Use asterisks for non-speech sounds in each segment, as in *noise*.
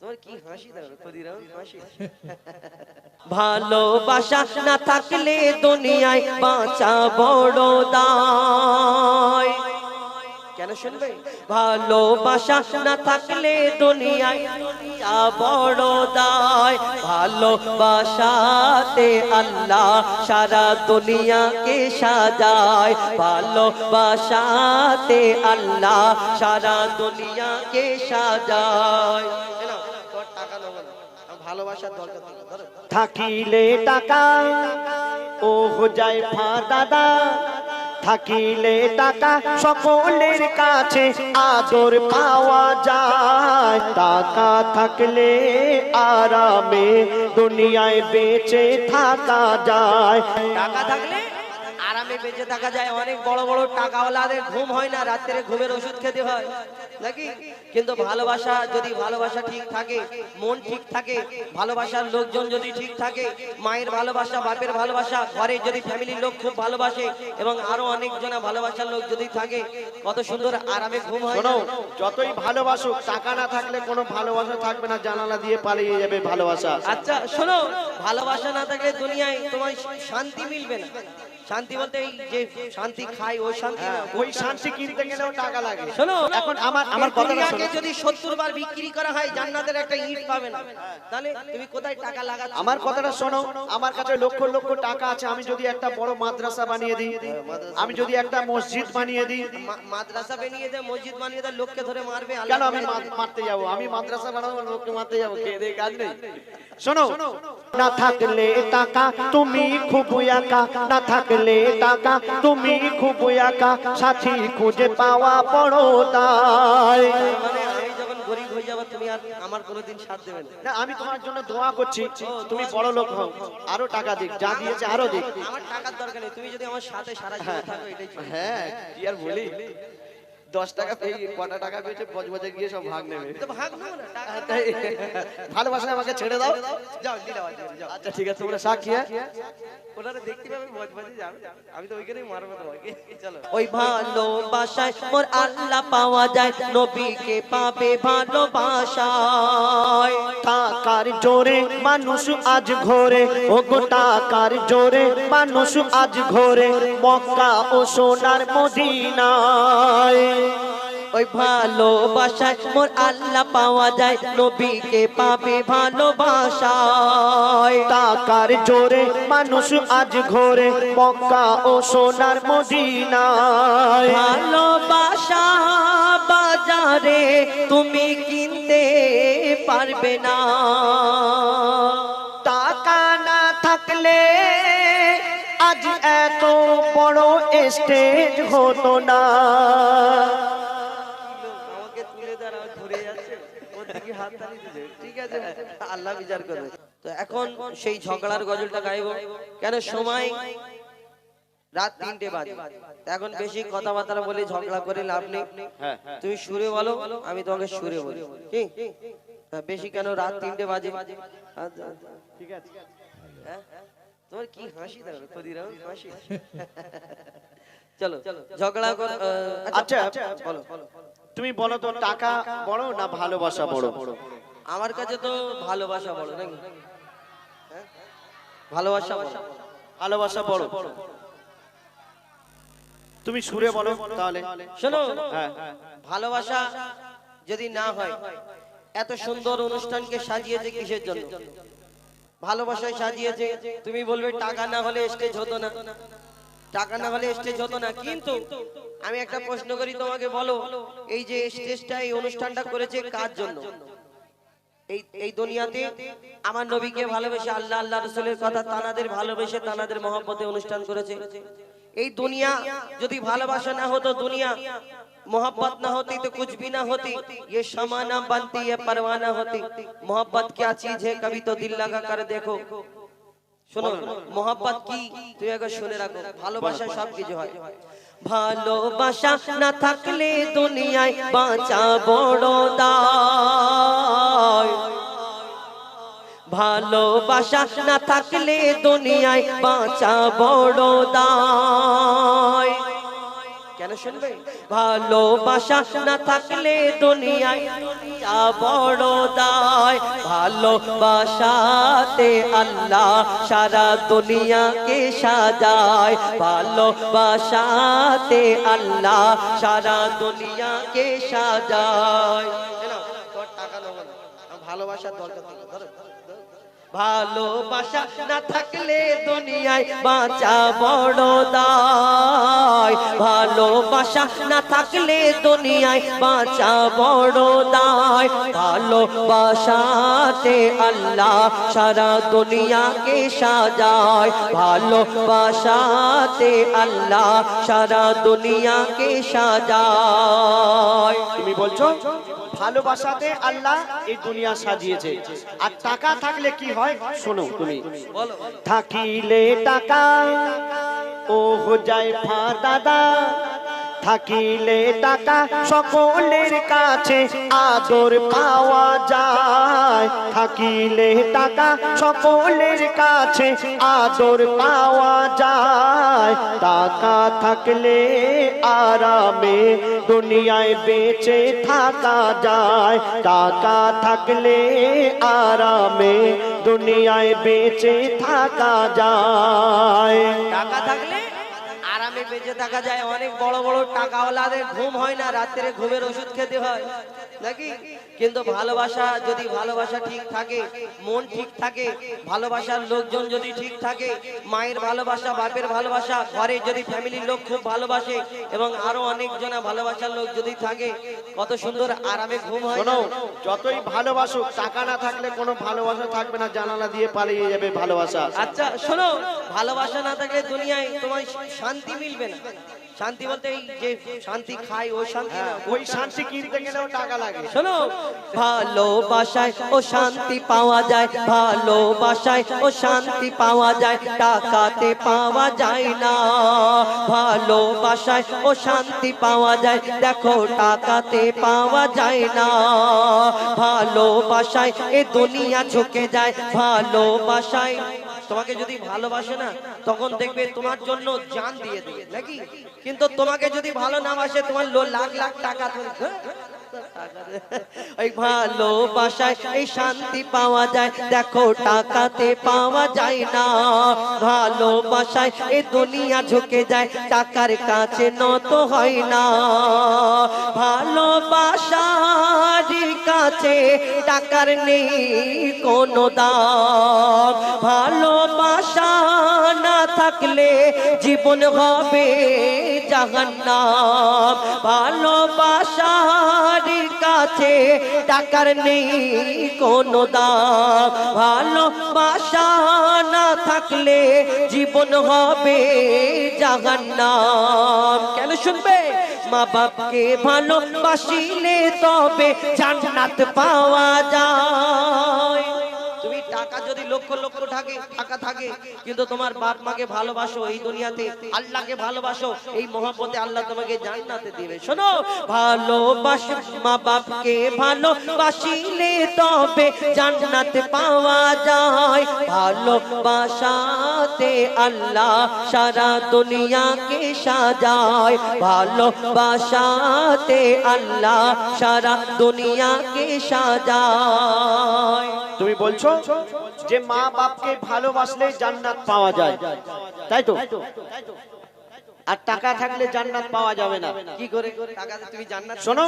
তোমার কি হাসি দাও? ক্ষুদিরাম হাসি? ভালোবাসা না থাকলে দুনিয়ায় বাঁচা বড় দায়। কেন শুনবে? ভালোবাসা না থাকলে দুনিয়ায় দুনিয়া বড় দায়। ভালোবাসাতে আল্লাহ সারা দুনিয়াকে সাজায়। ভালোবাসাতে আল্লাহ সারা দুনিয়াকে সাজায় এ নাও, তোমার টাকা নেব না আমার ভালোবাসার দরকার থাকিলে টাকা ও যায় ফাদাদা থাকিলে টাকা সকলের কাছে আদর পাওয়া যায়। টাকা থাকলে আরামে দুনিয়ায় বেঁচে থাকা যায়। টাকা থাকলে বেঁচে থাকা যায়। অনেক বড় বড় টাকাওয়ালাদের ঘুম হয় না রাত্রে ঘুমের ওষুধ খেতে হয়। নাকি? কিন্তু ভালোবাসা যদি ভালোবাসা ঠিক থাকে মন ঠিক থাকে ভালোবাসার লোকজন যদি ঠিক থাকে মায়ের ভালোবাসা বাপের ভালোবাসা ঘরে যদি ফ্যামিলির লোক খুব ভালোবাসে এবং আরও অনেক জনা ভালোবাসার লোক যদি থাকে কত সুন্দর আরামে ঘুম হয়? যতই ভালোবাসুক টাকা না থাকলে কোনো ভালোবাসা থাকবে না জানালা দিয়ে পালিয়ে যাবে ভালোবাসা। আচ্ছা শোনো ভালোবাসা না থাকলে দুনিয়ায় তোমার শান্তি মিলবে না। শান্তি বলতে এই যে শান্তি খাই ওই শান্তি না হ্যাঁ, ওই শান্তি কিনতে গেলেও টাকা লাগে। শোনো এখন আমার আমার এই কথাটা দুনিয়াকে শোনো। যদি সত্তর বার বিক্রি করা হয় জান্নাতের একটা ইট পাবে না। তাহলে তুমি কোথায় টাকা লাগাচ্ছ? আমার কথাটা শোনো আমার কাছে লক্ষ লক্ষ টাকা আছে আমি যদি একটা বড় মাদ্রাসা বানিয়ে দিই আমি যদি একটা মসজিদ বানিয়ে দিই। মাদ্রাসা বানিয়ে দে মসজিদ বানিয়ে দে লোককে ধরে মারবে কেন আমি মারতে যাব? আমি মাদ্রাসা বানাবো লোককে মারতে যাব? খেয়ে দিয়ে কাজ নেই। শোনো। না থাকলে টাকা তুমি খুব একা না থাকলে টাকা তুমি খুব একা সাথী খুঁজে পাওয়া বড় দায়। মানে আমি যখন গরিব হয়ে যাব তুমি আর আমার কোনোদিন সাথ দেবে না। না আমি তোমার জন্য দোয়া করছি তুমি বড় লোক হও আরও টাকা দিক যা দিয়েছে আরও দিক। আমার টাকার দরকার নেই তুমি যদি আমার সাথে সারা জীবন থাকো এটাই হ্যাঁ কি আর বলি? দশ টাকা পেয়ে কটা টাকা পেয়েছে বজবজে গিয়ে সব ভাগ নেবে। ভালোবাসা আমাকে ছেড়ে দাও। যাও আচ্ছা ঠিক আছে তোমরা সাক্ষী হ্যাঁ? ওনারা দেখতে পাবে মজ যাবে আমি তো ওইখানেই মারবো তোমাকে। চলো। ওই ভালোবাসায় মোর আল্লাহ পাওয়া যায় নবীকে পাবে ভালোবাসায়। টাকার জোরে মানুষ আজ ঘোরে ও গো টাকার জোরে মানুষ আজ ঘোরে মক্কা ও সোনার মদিনায়। ওই ভালোবাসায় মোর আল্লাহ পাওয়া যায় নবীকে পাবে ভালোবাসায়। টাকার জোরে মানুষ আজ ঘোরে মক্কা ও সোনার মদিনায়। ভালোবাসা বাজারে তুমি কিনতে পারবে না। টাকা না থাকলে আজ এত বড় স্টেজ হতো না। ঠিক আছে *laughs* আল্লাহ বিচার করবে। তো এখন সেই ঝগড়ার গজলটা গাইবো। কেন সময় রাত তিনটে বাজে। এখন বেশি কথাবার্তা বলে ঝগড়া করে লাভ নেই। তুমি সুরে বলো আমি তোমাকে সুরে বলি। কি? হ্যাঁ, বেশি কেন রাত তিনটে বাজে? আচ্ছা, ঠিক আছে হ্যাঁ? তোমার কি হাসি হাসি? *laughs* চলো ঝগড়া কর আহ, আচ্ছা বলো। তুমি বলো তো টাকা বড় না ভালোবাসা বড়? আমার কাছে তো ভালোবাসা বড় নাকি? হ্যাঁ? ভালোবাসা বড়। ভালোবাসা বড়? তুমি সুরে বলো তাহলে। শোনো হ্যাঁ। ভালোবাসা যদি না হয় এত সুন্দর অনুষ্ঠানকে সাজিয়েছে কিসের জন্য? ভালোবাসায় সাজিয়েছে তুমি বলবে টাকা না হলে স্টেজ হতো না। টাকা না হলে স্টেজ হতো না কিন্তু আমি একটা প্রশ্ন করি তোমাকে বলো এই যে স্টেজটা এই অনুষ্ঠানটা করেছে কার জন্য এই এই দুনিয়াতে আমার নবীকে ভালোবেসে আল্লাহ আল্লাহ রসুলের কথা তানাদের ভালোবেসে তানাদের মহব্বতে অনুষ্ঠান করেছে এই দুনিয়া যদি ভালোবাসা না হতো দুনিয়া मोहब्बत ना होती तो कुछ भी ना होती ये शमा ना बनती ये परवाना होती मोहब्बत क्या चीज है कभी तो दिल लगा कर देखो শোনো মোহাব্বত কি তুই একবার শুনে রাখো ভালোবাসা সব কিছু হয়। ভালোবাসা না থাকলে দুনিয়ায় বাঁচা বড় দায়। ভালোবাসা না থাকলে দুনিয়ায় বাঁচা বড় দায়। কেন শুনবে? ভালোবাসা না থাকলে দুনিয়ায় বড় দায়। ভালোবাসাতে আল্লাহ সারা দুনিয়াকে সাজায়। ভালোবাসাতে আল্লাহ সারা দুনিয়াকে সাজায়। ভালোবাসার দরকার। ভালোবাসা না থাকলে দুনিয়ায় বাঁচা বড় দায়। ভালোবাসা না থাকলে দুনিয়ায় বাঁচা বড় দায়। ভালোবাসাতে আল্লাহ সারা দুনিয়াকে সাজায়। ভালোবাসাতে আল্লাহ সারা দুনিয়াকে সাজায়। তুমি বলছো? ভালোবাসাতে আল্লাহ এই দুনিয়া সাজিয়েছে। আর টাকা থাকলে কি হয়? শোনো তুমি। থাকিলে টাকা, ও যায় দাদা। থাকিলে টাকা সকলের কাছে আদর পাওয়া যায়। থাকিলে টাকা সকলের কাছে আদর পাওয়া যায়। টাকা থাকলে আরামে দুনিয়ায় বেঁচে থাকা যায়। টাকা থাকলে আরামে দুনিয়ায় বেঁচে থাকা যায়। টাকা থাকলে আরামে বেঁচে থাকা যায়। অনেক বড় বড় টাকাওয়ালাদের ঘুম হয় না, রাত্রে ঘুমের ওষুধ খেতে হয়। নাকি? কিন্তু ভালোবাসা যদি ভালোবাসা ঠিক থাকে মন ঠিক থাকে ভালোবাসার লোকজন যদি ঠিক থাকে মায়ের ভালোবাসা বাপের ভালোবাসা ঘরে যদি ফ্যামিলির লোক খুব ভালোবাসে এবং আরও অনেক জনা ভালোবাসার লোক যদি থাকে কত সুন্দর আরামে ঘুম হয় শোনো যতই ভালোবাসুক টাকা না থাকলে কোনো ভালোবাসা থাকবে না জানালা দিয়ে পালিয়ে যাবে ভালোবাসা। আচ্ছা শোনো ভালোবাসা না থাকলে দুনিয়ায় তোমার শান্তি মিলবে না। শান্তি বলতে এই যে শান্তি খাই ও শান্তি না ওই শান্তি কিনতে গেলেও টাকা লাগে। শোনো। ভালোবাসায় ও শান্তি পাওয়া যায় ভালোবাসায় ও শান্তি পাওয়া যায় টাকাতে পাওয়া যায় না। ভালোবাসায় ও শান্তি পাওয়া যায় দেখো টাকাতে পাওয়া যায় না। ভালোবাসায় এ দুনিয়া ঝুঁকে যায় ভালোবাসায় তোমাকে যদি ভালোবাসে না, তখন দেখবে তোমার জন্য জান দিয়ে দেবে, নাকি? কিন্তু তোমাকে যদি ভালো না বাসে, তোমার লাখ লাখ টাকা ওই এই শান্তি পাওয়া যায়। দেখো, টাকাতে পাওয়া যায় না। ভালোবাসায় এই দুনিয়া ঝুঁকে যায়। টাকার কাছে নত হয় না। ভালোবাসার কাছে টাকার নেই কোনো দাম। ভালোবাসা না থাকলে জীবন হবে জাহান্নাম। ভালোবাসার কাছে টাকার নেই কোনো দাম। ভালোবাসা না থাকলে জীবন হবে জাহান্নাম। কেন শুনবে? মা বাপকে ভালোবাসিলে তবে জান্নাত পাওয়া যায়। টাকা যদি লক্ষ লক্ষ থাকে, টাকা থাকে, কিন্তু তোমার বাপ মাকে ভালোবাসো এই দুনিয়াতে, আল্লাহকে ভালোবাসো, এই মহব্বতে আল্লাহ তোমাকে জান্নাতে দিবে। শোনো, ভালোবাস মা বাপকে ভালোবাসিলে তবে জান্নাত পাওয়া যায়। ভালোবাসাতে আল্লাহ সারা দুনিয়াকে সাজায়। ভালোবাসাতে আল্লাহ সারা দুনিয়াকে সাজায়। তুমি বলছো? যে মা বাপকে ভালোবাসলে জান্নাত পাওয়া যায়। তাই তো? আর টাকা থাকলে জান্নাত পাওয়া যাবে না। কি করে? টাকাতে তুমি জান্নাত শোনো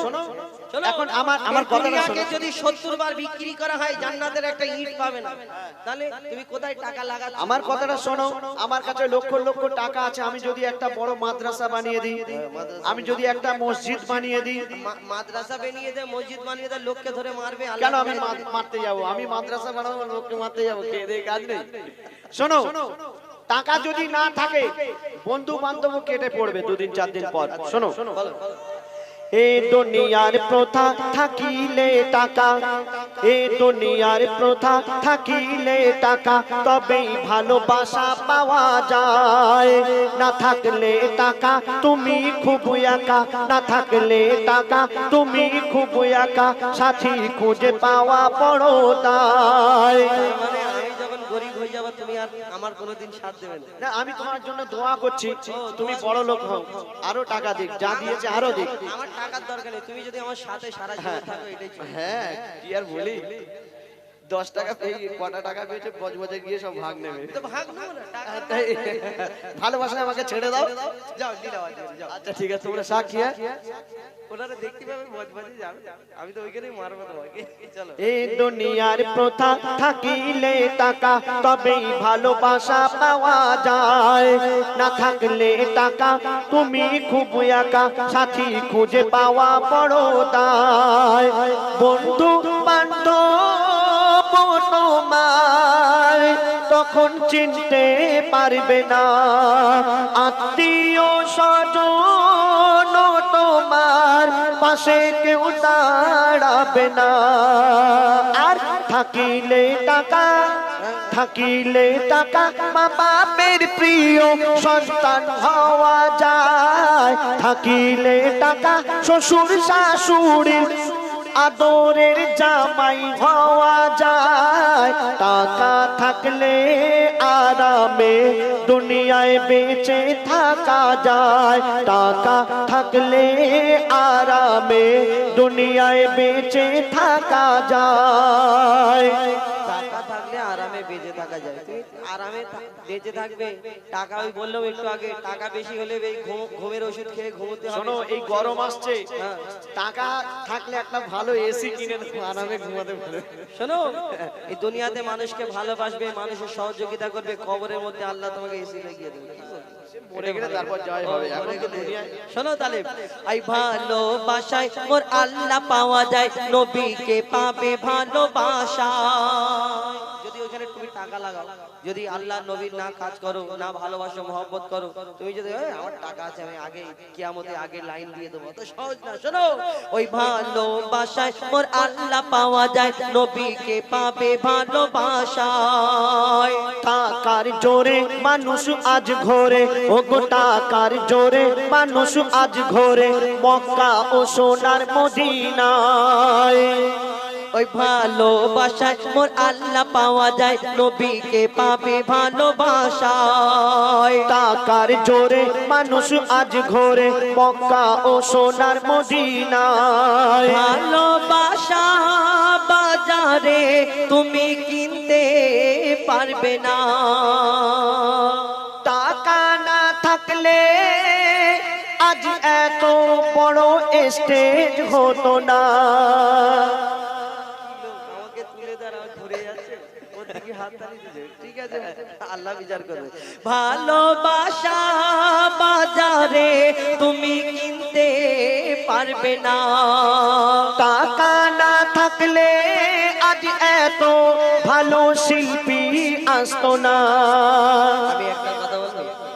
এখন আমার আমার এই কথাটা যদি সত্তর বার বিক্রি করা হয় জান্নাতের একটা ইট পাবে না। তাহলে তুমি কোথায় টাকা লাগাচ্ছ? আমার কথাটা শোনো। আমার কাছে লক্ষ লক্ষ টাকা আছে। আমি যদি একটা বড় মাদ্রাসা বানিয়ে দিই আমি যদি একটা মসজিদ বানিয়ে দিই। মাদ্রাসা বানিয়ে দেয় মসজিদ বানিয়ে দেয় লোককে ধরে মারবে কেন আমি মারতে যাব? আমি মাদ্রাসা বানাবো লোককে মারতে যাব? খেয়ে দিয়ে কাজ নেই। শোনো। টাকা যদি না থাকে বন্ধু বান্ধব কেটে পড়বে দুদিন, চার দিন পর। শোনো। এ দুনিয়ার প্রথা থাকিলে টাকা, এ দুনিয়ার প্রথা থাকিলে টাকা, তবেই ভালোবাসা পাওয়া যায়। না থাকলে টাকা তুমি খুব একা, না থাকলে টাকা তুমি খুব একা, সাথী খুঁজে পাওয়া বড় দায়। আর আমার কোনোদিন সাথ দেবে না। না আমি তোমার জন্য দোয়া করছি তুমি বড় লোক হও আরও টাকা দিক যা দিয়েছে আরও দিক। আমার টাকার দরকার নেই তুমি যদি আমার সাথে সারা জীবন থাকো এটাই। হ্যাঁ কি আর বলি? দশ টাকা পেয়ে কটা টাকা পেয়েছে বজবজে গিয়ে সব ভাগ নেবে। তাই ভালোবাসায় আমাকে ছেড়ে দাও। যাও আচ্ছা ঠিক আছে তোমরা সাক্ষী হ্যাঁ? ওনারা দেখতে পাবে মজবাজি যাবে আমি তো ওইখানেই মারবো তোমাকে। চলো। এই দুনিয়ার প্রথা থাকিলে টাকা তবেই ভালোবাসা পাওয়া যায়। না থাকলে টাকা তুমি খুব একা সাথী খুঁজে পাওয়া বড় দায়। বন্ধু তখন চিনতে পারবে না। আত্মীয় স্বজন তোমার পাশে কেউ দাঁড়াবে না। আর থাকিলে টাকা থাকিলে টাকা মা বাপের প্রিয় সন্তান হওয়া যায়। থাকিলে টাকা শ্বশুর শাশুড়ির আদরের জামাই হওয়া যায়। টাকা থাকলে আরামে দুনিয়ায় বেঁচে থাকা যায়। টাকা থাকলে আরামে দুনিয়ায় বেঁচে থাকা যায়। থাকা যায়। তুমি আরামে বেঁচে থাকবে। টাকা ওই বললাম একটু আগে টাকা বেশি হলে এই ঘুমের ওষুধ খেয়ে ঘুমোতে হবে। শোনো এই গরম আসছে। হ্যাঁ। টাকা থাকলে একটা ভালো এসি কিনে আরামে ঘুমাতে পারবে শোনো এই দুনিয়াতে মানুষকে ভালোবাসবে মানুষের সহযোগিতা করবে কবরের মধ্যে আল্লাহ তোমাকে এসি লাগিয়ে দেবে। মরে গেলে তারপর জয় হবে এখন তো দুনিয়ায় শোনো তাহলে আই ভালোবাসায় মোর আল্লাহ পাওয়া যায় নবীকে পাবে ভালোবাসা। টাকা লাগাও। যদি আল্লাহ নবীর না কাজ করো, না ভালোবাসো, মহব্বত করো, তুমি যদি আমার টাকা আছে, আমি আগে কিয়ামতে আগে লাইন দিয়ে দেবো। সহজ না, শোনো। ওই ভালোবাসায় মোর আল্লাহ পাওয়া যায়, নবীকে পাবে ভালোবাসায়। টাকার জোরে মানুষ আজ ঘোরে ও গো টাকার জোরে মানুষ আজ ঘোরে, মক্কা ও সোনার মদিনায়। ওই ভালোবাসায় মোর আল্লাহ পাওয়া যায় নবীকে পাবে ভালোবাসায়। টাকার জোরে মানুষ আজ ঘোরে মক্কা ও সোনার মদিনায়। ভালোবাসা বাজারে তুমি কিনতে পারবে না। টাকা না থাকলে আজ এত বড় স্টেজ হতো না। আমাকে তুলে দাঁড়া ঘুরে যাচ্ছে ওর দিকে হাত দিচ্ছে ঠিক আছে? আল্লাহ বিচার করবে। ভালোবাসা বাজারে তুমি কিনতে পারবে না। টাকা না থাকলে আজ এত ভালো শিল্পী আসতো না। আমি একটা কথা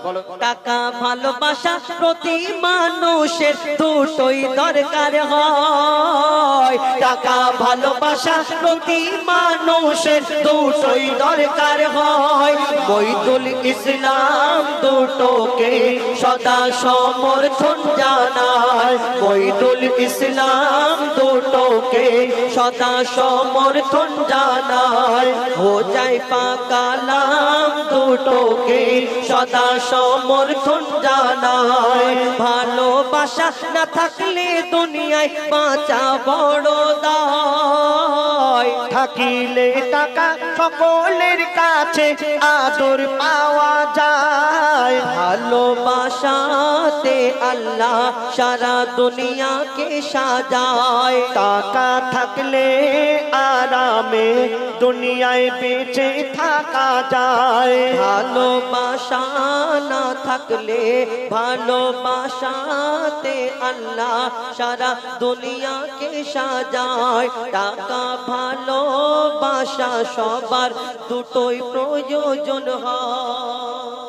বলো। টাকা ভালোবাসা প্রতি মানুষের দুটোই দরকার হয়। টাকা ভালোবাসা প্রতি মানুষের দুটোই দরকার হয়। বৈদুল ইসলাম দুটোকে সদা সমর্থন জানায়। বৈদুল ইসলাম দুটোকে সদা সমর্থন জানায়। হো যায় পাকালাম দুটোকে সদা সমর্থন জানায়। ভালোবাসা না থাকলে দুনিয়ায় বাঁচা বড় থাকিলে টাকা সকলের কাছে আদর পাওয়া যায়। ভালোবাসাতে আল্লাহ সারা দুনিয়াকে সাজায়। টাকা থাকলে আরামে দুনিয়ায় বেঁচে থাকা যায়। ভালোবাসা না থাকলে ভালোবাসাতে আল্লাহ সারা দুনিয়াকে সাজায়। টাকা ভালোবাসা সবার দুটোই প্রয়োজন হয়।